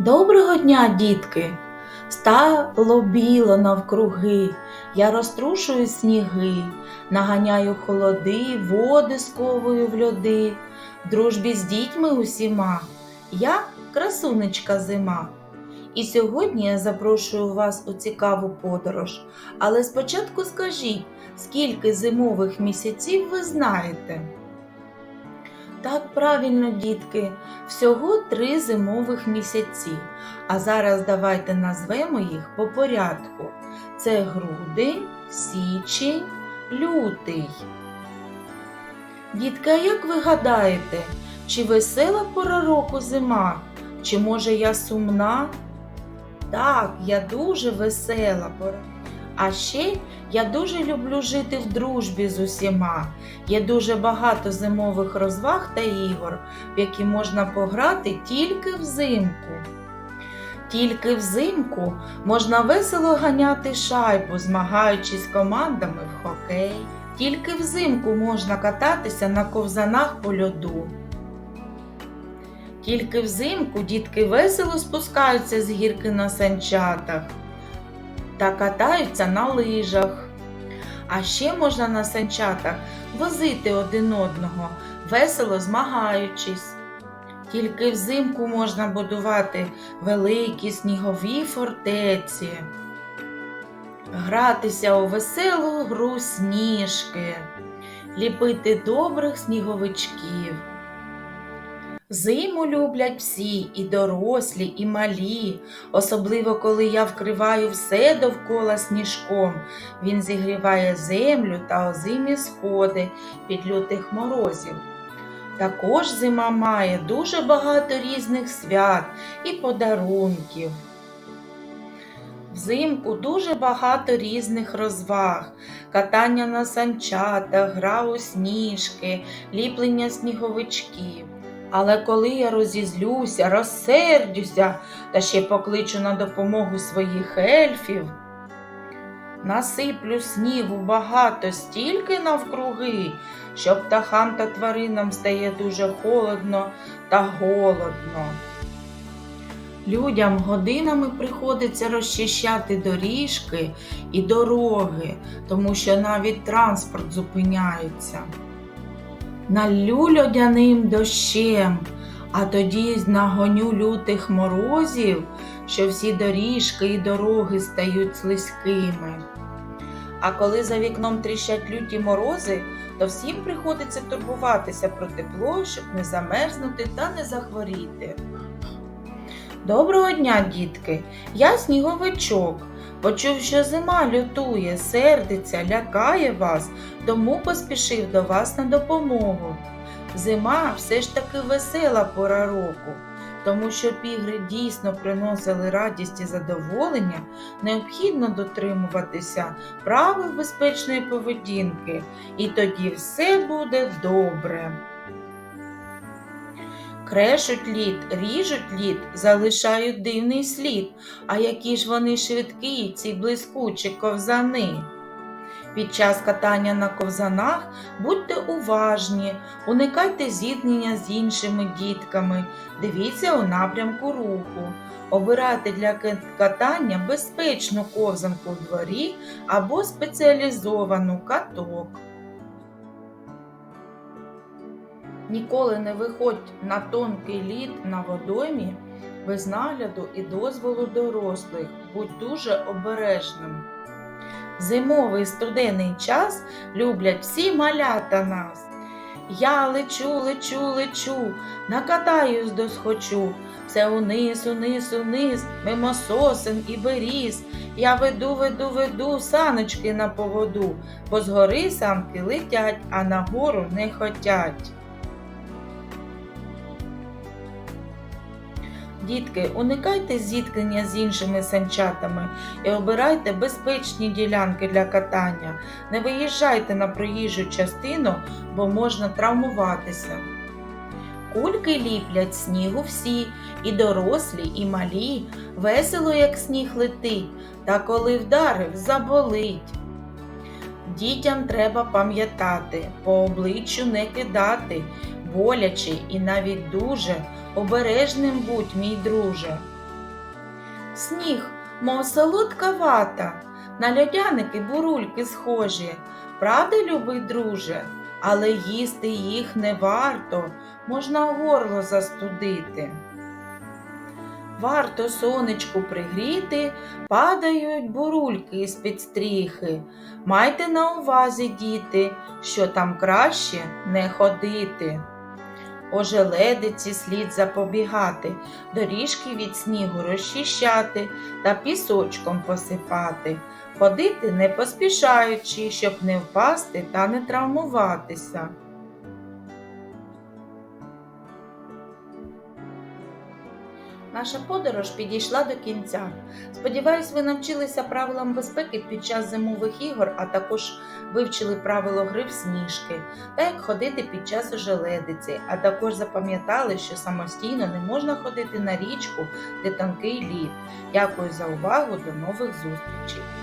Доброго дня, дітки! Стало біло навкруги, я розтрушую сніги, наганяю холоди, води сковую в льоди, в дружбі з дітьми усіма, я красунечка зима. І сьогодні я запрошую вас у цікаву подорож. Але спочатку скажіть, скільки зимових місяців ви знаєте? Так, правильно, дітки, всього три зимових місяці. А зараз давайте назвемо їх по порядку. Це грудень, січень, лютий. Дітки, а як ви гадаєте, чи весела пора року зима? Чи може я сумна? Так, я дуже весела пора. А ще я дуже люблю жити в дружбі з усіма. Є дуже багато зимових розваг та ігор, в які можна пограти тільки взимку. Тільки взимку можна весело ганяти шайбу, змагаючись командами в хокей. Тільки взимку можна кататися на ковзанах по льоду. Тільки взимку дітки весело спускаються з гірки на санчатах та катаються на лижах. А ще можна на санчатах возити один одного, весело змагаючись. Тільки взимку можна будувати великі снігові фортеці, гратися у веселу гру сніжки, ліпити добрих сніговичків. Зиму люблять всі, і дорослі, і малі, особливо коли я вкриваю все довкола сніжком. Він зігріває землю та озимі сходи під лютих морозів. Також зима має дуже багато різних свят і подарунків. Взимку дуже багато різних розваг, катання на санчатах, гра у сніжки, ліплення сніговичків. Але коли я розізлюся, розсердюся та ще покличу на допомогу своїх ельфів, насиплю снігу багато стільки навкруги, що птахам та тваринам стає дуже холодно та голодно. Людям годинами приходиться розчищати доріжки і дороги, тому що навіть транспорт зупиняється. Наллю льодяним дощем, а тоді нагоню лютих морозів, що всі доріжки і дороги стають слизькими. А коли за вікном тріщать люті морози, то всім приходиться турбуватися про тепло, щоб не замерзнути та не захворіти. Доброго дня, дітки! Я сніговичок. Почув, що зима лютує, сердиться, лякає вас, тому поспішив до вас на допомогу. Зима все ж таки весела пора року, тому щоб ігри дійсно приносили радість і задоволення, необхідно дотримуватися правил безпечної поведінки, і тоді все буде добре. Крешуть лід, ріжуть лід, залишають дивний слід. А які ж вони швидкі, ці блискучі ковзани. Під час катання на ковзанах будьте уважні, уникайте зіткнення з іншими дітками, дивіться у напрямку руху. Обирайте для катання безпечну ковзанку в дворі або спеціалізовану каток. Ніколи не виходь на тонкий лід на водоймі без нагляду і дозволу дорослих. Будь дуже обережним. Зимовий студенний час люблять всі малята нас. Я лечу, лечу, лечу, накатаюсь досхочу. Все униз, униз, униз, мимо сосен і беріз. Я веду, веду, веду саночки на поводу, бо згори самки летять, а нагору не хотять. Дітки, уникайте зіткнення з іншими санчатами і обирайте безпечні ділянки для катання. Не виїжджайте на проїжджу частину, бо можна травмуватися. Кульки ліплять снігу всі, і дорослі, і малі, весело, як сніг летить, та коли вдарив, заболить. Дітям треба пам'ятати, по обличчю не кидати, боляче і навіть дуже обережним будь, мій друже. Сніг, мов солодка вата, на льодяники бурульки схожі. Правда, любий друже, але їсти їх не варто, можна горло застудити. Варто сонечку пригріти, падають бурульки з під стріхи. Майте на увазі, діти, що там краще не ходити. Ожеледиці слід запобігати, доріжки від снігу розчищати та пісочком посипати, ходити не поспішаючи, щоб не впасти та не травмуватися. Наша подорож підійшла до кінця. Сподіваюсь, ви навчилися правилам безпеки під час зимових ігор, а також вивчили правило гри в сніжки та як ходити під час ожеледиці, а також запам'ятали, що самостійно не можна ходити на річку, де тонкий лід. Дякую за увагу, до нових зустрічей!